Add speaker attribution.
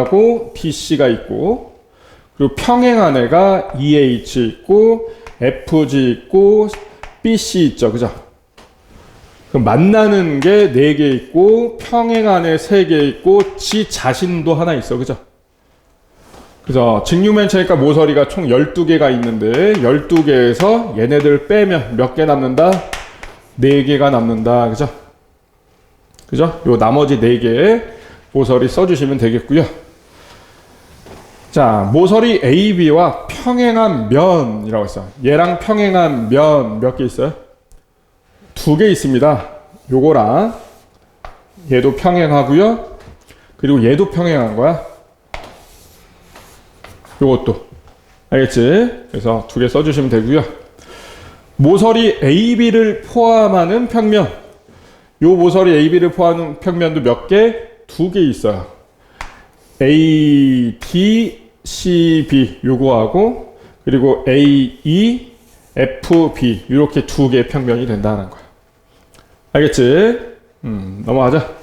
Speaker 1: 하고 BC가 있고 그리고 평행한 애가 EH 있고 FG 있고 BC 있죠. 그죠? 그럼 만나는 게 네 개 있고 평행한 애 세 개 있고 지 자신도 하나 있어. 그죠? 그죠? 직육면체니까 모서리가 총 12개가 있는데 12개에서 얘네들 빼면 몇 개 남는다? 4개가 남는다. 그죠? 그죠? 요 나머지 4개 모서리 써주시면 되겠고요. 자, 모서리 AB와 평행한 면이라고 있어. 얘랑 평행한 면 몇 개 있어요? 두 개 있습니다. 요거랑 얘도 평행하고요. 그리고 얘도 평행한 거야. 요것도. 알겠지? 그래서 두 개 써주시면 되고요. 모서리 AB를 포함하는 평면. 요 모서리 AB를 포함하는 평면도 몇 개? 두 개 있어요. A, D, C, B 요거하고 그리고 A, E, F, B 이렇게 두 개의 평면이 된다는 거야. 알겠지? 음, 넘어가자.